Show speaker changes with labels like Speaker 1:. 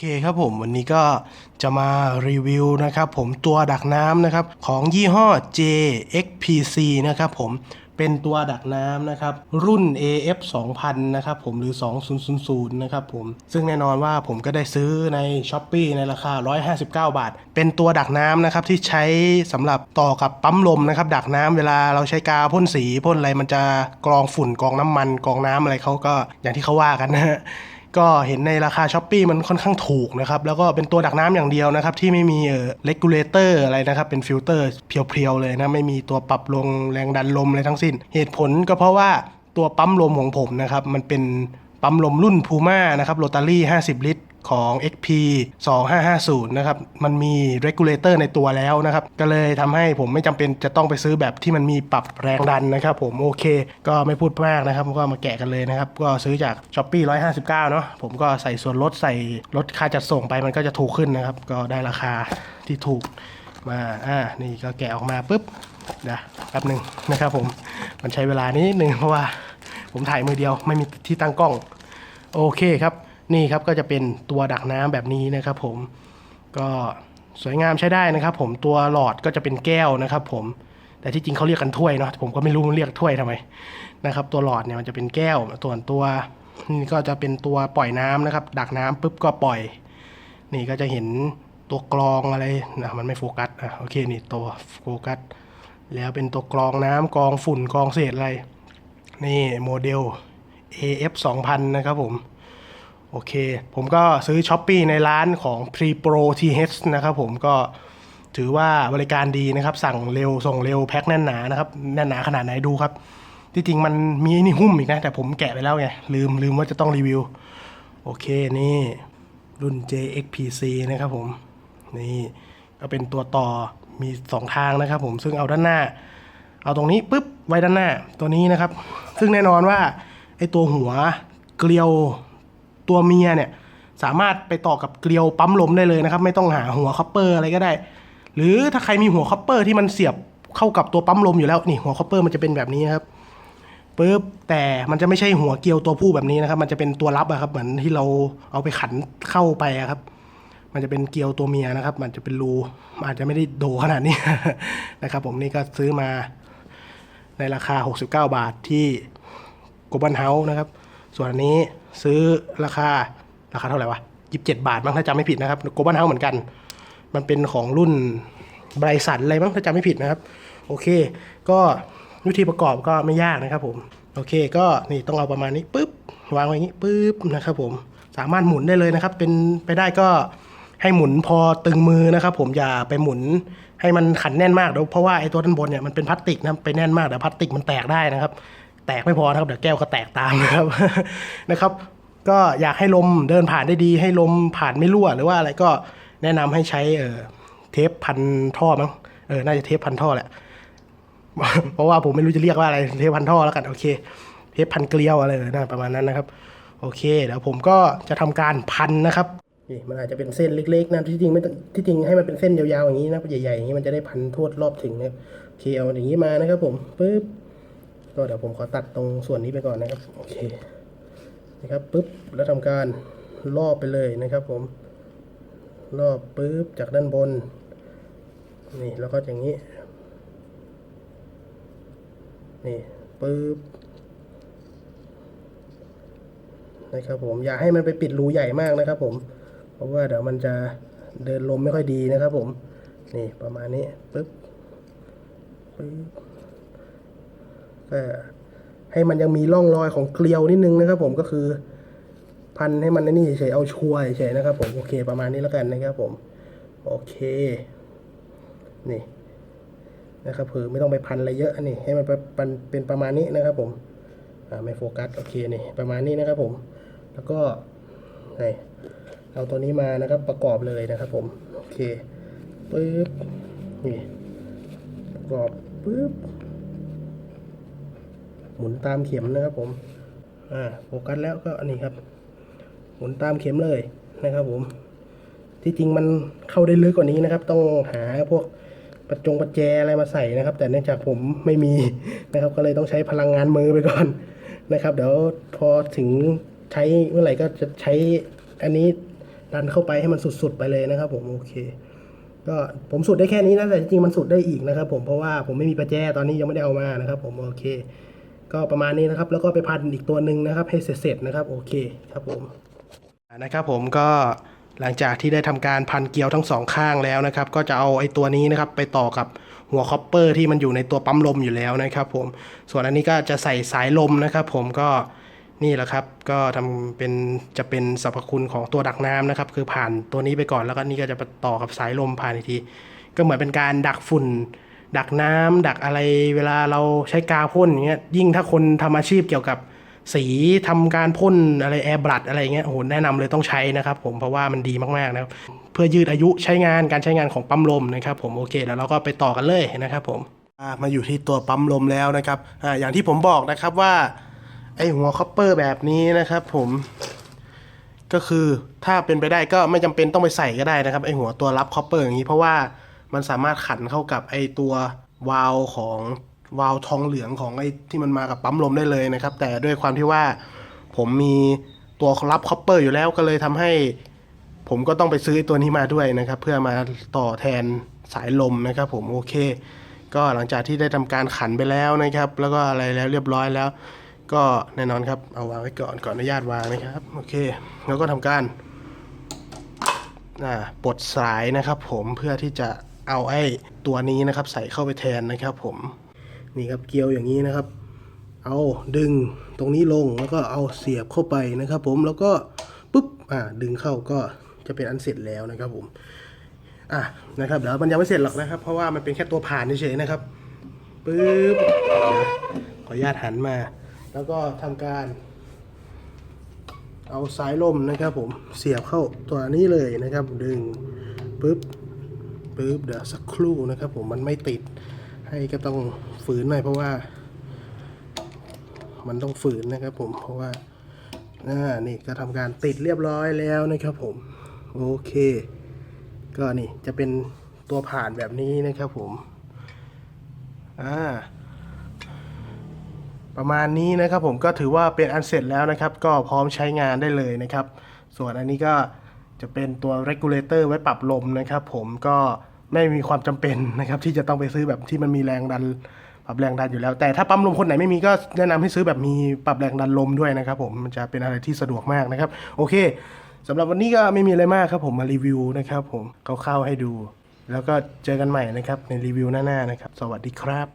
Speaker 1: เคครับผมวันนี้ก็จะมารีวิวนะครับผมตัวดักน้ำนะครับของยี่ห้อ JXPC นะครับผมเป็นตัวดักน้ำนะครับรุ่น AF 2000นะครับผมหรือ 2000นะครับผมซึ่งแน่นอนว่าผมก็ได้ซื้อใน s h อ p e e ในราคา 159 บาท เป็นตัวดักน้ำนะครับที่ใช้สำหรับต่อกับปั๊มลมนะครับดักน้ำเวลาเราใช้กาวพ่นสีพ่นอะไรมันจะกรองฝุ่นกรองน้ำมันกรองน้ำอะไรเขาก็อย่างที่เขาว่ากันนะฮะ ก็เห็นในราคาช้อปปีมันค่อนข้างถูกนะครับ แล้วก็เป็นตัวดักน้ำอย่างเดียวนะครับ ที่ไม่มีเอ่อเลกูลเลเตอร์อะไรนะครับ เป็นฟิลเตอร์เพียวๆเลยนะ ไม่มีตัวปรับลงแรงดันลมอะไรทั้งสิ้น เหตุผลก็เพราะว่าตัวปั๊มลมของผมนะครับ มันเป็น ปั๊มลมรุ่น Puma นะครับโรตารี่ 50 ลิตรของ XP 2550 นะครับ มันมี regulator ในตัวแล้วนะครับ ก็เลยทำให้ผมไม่จำเป็นจะต้องไปซื้อแบบที่มันมีปรับแรงดันนะครับผม โอเค ก็ไม่พูดมากนะครับ ก็มาแกะกันเลยนะครับ ก็ซื้อจาก s h อ p e e 159 เนาะ ผมก็ใส่ส่วนลดใส่ลดค่าจัดส่งไปมันก็จะถูกขึ้นนะครับ ก็ได้ราคาที่ถูกมา อ่า นี่ก็แกะออกมาปุ๊บเดี๋ยวแป๊บหนึ่งนะครับผม มันใช้เวลานิดนึงเพราะว่า ผมถ่ายมือเดียวไม่มีที่ตั้งกล้อง โอเคครับ นี่ครับก็จะเป็นตัวดักน้ำแบบนี้นะครับ ผมก็สวยงามใช้ได้นะครับ ผมตัวหลอดก็จะเป็นแก้วนะครับ ผมแต่ที่จริงเขาเรียกกันถ้วยเนาะผมก็ไม่รู้มันเรียกถ้วยทำไมนะครับ ตัวหลอดเนี่ยมันจะเป็นแก้วส่วนตัวนี่ก็จะเป็นตัวปล่อยน้ำนะครับ ดักน้ำปุ๊บก็ปล่อย นี่ก็จะเห็นตัวกรองอะไรนะมันไม่โฟกัสอะโอเคนี่ตัวโฟกัส แล้วเป็นตัวกรองน้ำกรองฝุ่นกรองเศษอะไร นี่โมเดล AF 2000 นะครับผม โอเค ผมก็ซื้อ s h อ p e e ในร้านของ Pre Pro TH นะครับผมก็ถือว่าบริการดีนะครับ สั่งเร็วส่งเร็วแพ็คแน่นหนานะครับ แน่นหนาขนาดไหนดูครับ ที่จริงมันมีนี่หุ้มอีกนะ แต่ผมแกะไปแล้วไง ลืมลืมว่าจะต้องรีวิว โอเคนี่รุ่น JXPC นะครับผม นี่ก็เป็นตัวต่อมี 2 ทางนะครับผมซึ่งเอาด้านหน้า เอาตรงนี้ปุ๊บไว้ด้านหน้าตัวนี้นะครับ ซึ่งแน่นอนว่าไอตัวหัวเกลียวตัวเมียเนี่ยสามารถไปต่อกับเกลียวปั๊มลมได้เลยนะครับ ไม่ต้องหาหัวคัพเปอร์อะไรก็ได้ หรือถ้าใครมีหัวคัพเปอร์ที่มันเสียบเข้ากับตัวปั๊มลมอยู่แล้วนี่หัวคัพเปอร์มันจะเป็นแบบนี้ครับปุ๊บแต่มันจะไม่ใช่หัวเกลียวตัวผู้แบบนี้นะครับ มันจะเป็นตัวรับอะครับ เหมือนที่เราเอาไปขันเข้าไปอะครับ มันจะเป็นเกลียวตัวเมียนะครับ มันจะเป็นรูอาจจะไม่ได้โดขนาดนี้นะครับ ผมนี่ก็ซื้อมา ในราคา 69 บาทที่โกบันเฮาส์นะครับ ส่วนอันนี้ซื้อราคาราคาเท่าไหร่วะ 27 บาทมั้งถ้าจำไม่ผิดนะครับโกบันเฮาส์เหมือนกัน มันเป็นของรุ่นไบรสันอะไรมั้งถ้าจำไม่ผิดนะครับ โอเค ก็วิธีประกอบก็ไม่ยากนะครับผมโอเคก็นี่ต้องเอาประมาณนี้ปุ๊บวางไว้อย่างนี้ปุ๊บนะครับผมสามารถหมุนได้เลยนะครับ เป็นไปได้ก็ให้หมุนพอตึงมือนะครับ ผมอย่าไปหมุน ให้มันขันแน่นมากเดี๋ยวเพราะว่าไอ้ตัวด้านบนเนี่ยมันเป็นพลาสติกนะไปแน่นมากเดี๋ยวพลาสติกมันแตกได้นะครับ แตกไม่พอนะครับเดี๋ยวแก้วก็แตกตามนะครับนะครับ ก็อยากให้ลมเดินผ่านได้ดี ให้ลมผ่านไม่รั่วหรือว่าอะไรก็แนะนำให้ใช้เออเทปพันท่อมั้งเออน่าจะเทปพันท่อแหละเพราะว่าผมไม่รู้จะเรียกว่าอะไรเทปพันท่อแล้วกันโอเค เทปพันเกลียวอะไรนะประมาณนั้นนะครับ โอเคเดี๋ยวผมก็จะทำการพันนะครับ มันอาจจะเป็นเส้นเล็กๆนะที่จริงไม่ที่จริงให้มันเป็นเส้นยาวๆอย่างนี้นะใหญ่ๆอย่างนี้มันจะได้พันทั่วรอบถึงนะโอเคเอาอย่างนี้มานะครับผมปึ๊บก็เดี๋ยวผมขอตัดตรงส่วนนี้ไปก่อนนะครับโอเคนะครับปึ๊บแล้วทำการรอบไปเลยนะครับ ผมรอบปึ๊บจากด้านบนนี่แล้วก็อย่างนี้นี่ปึ๊บนะครับผมอย่าให้มันไปปิดรูใหญ่มากนะครับผม ราะว่าเดี๋ยวมันจะเดินลมไม่ค่อยดีนะครับผม นี่ประมาณนี้ปึ๊บปึ๊บก็ให้มันยังมีร่องรอยของเกลียวนิดนึงนะครับ ผมก็คือ พันให้มันนี่เฉยๆเอาชัวร์เฉยนะครับ ผมโอเคประมาณนี้แล้วกันนะครับ ผม โอเค นี่นะครับเผื่อไม่ต้องไปพันอะไรเยอะนี่ให้มันเป็นเป็นประมาณนี้นะครับ ผมอ่าไม่โฟกัสโอเคนี่ประมาณนี้นะครับ ผม แล้วก็นี่ เอาตัวนี้มานะครับประกอบเลยนะครับผมโอเคปึ๊บนี่ประกอบปึ๊บหมุนตามเข็มนะครับผมอ่าโฟกัสแล้วก็อันนี้ครับ หมุนตามเข็มเลยนะครับผม ที่จริงมันเข้าได้ลึกกว่านี้นะครับ ต้องหาพวกประจงประแจอะไรมาใส่นะครับ แต่เนื่องจากผมไม่มีนะครับ ก็เลยต้องใช้พลังงานมือไปก่อนนะครับ เดี๋ยวพอถึงใช้เมื่อไหร่ก็จะใช้อันนี้ ดันเข้าไปให้มันสุดๆไปเลยนะครับ ผมโอเค ก็ผมสุดได้แค่นี้นะแต่จริงๆมันสุดได้อีกนะครับ ผมเพราะว่าผมไม่มีประแจตอนนี้ยังไม่ได้เอามานะครับ ผมโอเค ก็ประมาณนี้นะครับ แล้วก็ไปพันอีกตัวหนึ่งนะครับ ให้เสร็จๆนะครับ โอเคครับผมนะครับ ผมก็หลังจากที่ได้ทำการพันเกลียวทั้งสองข้างแล้วนะครับ ก็จะเอาไอ้ตัวนี้นะครับไปต่อกับหัวคอปเปอร์ที่มันอยู่ในตัวปั๊มลมอยู่แล้วนะครับ ผมส่วนอันนี้ก็จะใส่สายลมนะครับ ผมก็ นี่แหละครับก็ทำเป็นจะเป็นสรรพคุณของตัวดักน้ำนะครับ คือผ่านตัวนี้ไปก่อนแล้วก็นี่ก็จะไปต่อกับสายลมผ่านอีกที ก็เหมือนเป็นการดักฝุ่น ดักน้ำดักอะไรเวลาเราใช้กาวพ่นอย่างเงี้ยยิ่งถ้าคนทำอาชีพเกี่ยวกับสีทำการพ่นอะไรแอร์บลัดอะไรเงี้ยโอ้โหแนะนำเลยต้องใช้นะครับผมเพราะว่ามันดีมากๆนะครับเพื่อยืดอายุใช้งานการใช้งานของปั๊มลมนะครับผมโอเคแล้วเราก็ไปต่อกันเลยนะครับผมมาอยู่ที่ตัวปั๊มลมแล้วนะครับออย่างที่ผมบอกนะครับว่า ไอหัวคอปเปอร์แบบนี้นะครับผมก็คือถ้าเป็นไปได้ก็ไม่จำเป็นต้องไปใส่ก็ได้นะครับไอหัวตัวรับคอปเปอร์อย่างนี้เพราะว่ามันสามารถขันเข้ากับไอตัววาลของวาลทองเหลืองของไอที่มันมากับปั๊มลมได้เลยนะครับ แต่ด้วยความที่ว่าผมมีตัวรับคอปเปอร์อยู่แล้วก็เลยทำให้ผมก็ต้องไปซื้อไอตัวนี้มาด้วยนะครับ เพื่อมาต่อแทนสายลมนะครับ ผมโอเค ก็หลังจากที่ได้ทำการขันไปแล้วนะครับ แล้วก็อะไรแล้วเรียบร้อยแล้ว ก็แน่นอนครับเอาวางไว้ก่อนก่อนอนุญาตวางนะครับโอเคแล้วก็ทำการอ่าปลดสายนะครับ ผมเพื่อที่จะเอาไอ้ตัวนี้นะครับ ใส่เข้าไปแทนนะครับ ผมนี่ครับเกลียวอย่างนี้นะครับ เอาดึงตรงนี้ลงแล้วก็เอาเสียบเข้าไปนะครับ ผมแล้วก็ปุ๊บอ่าดึงเข้าก็จะเป็นอันเสร็จแล้วนะครับ ผมอะนะครับเดี๋ยวมันยังไม่เสร็จหรอกนะครับ เพราะว่ามันเป็นแค่ตัวผ่านเฉยๆนะครับปึ๊บขออนุญาตหันมา แล้วก็ทำการ เอาสายลมนะครับผมเสียบเข้าตัวนี้เลยนะครับ ดึงปึ๊บปึ๊บเดี๋ยวสักครู่นะครับผมมันไม่ติดให้ก็ต้องฝืนหน่อยเพราะว่า มันต้องฝืนนะครับผมเพราะว่าอ่านี่ก็ทำการติดเรียบร้อยแล้วนะครับผมโอเค ก็นี่จะเป็นตัวผ่านแบบนี้นะครับผมอ่า ประมาณนี้นะครับผมก็ถือว่าเป็นอันเสร็จแล้วนะครับ ก็พร้อมใช้งานได้เลยนะครับ ส่วนอันนี้ก็จะเป็นตัว regulator ไว้ปรับลมนะครับผมก็ไม่มีความจำเป็นนะครับที่จะต้องไปซื้อแบบที่มันมีแรงดันปรับแรงดันอยู่แล้ว แต่ถ้าปั๊มลมคนไหนไม่มีก็แนะนำให้ซื้อแบบมีปรับแรงดันลมด้วยนะครับผมมันจะเป็นอะไรที่สะดวกมากนะครับ โอเคสำหรับวันนี้ก็ไม่มีอะไรมากครับผมมารีวิวนะครับผมคร่าวๆให้ดู แล้วก็เจอกันใหม่นะครับในรีวิวหน้าๆนะครับ สวัสดีครับ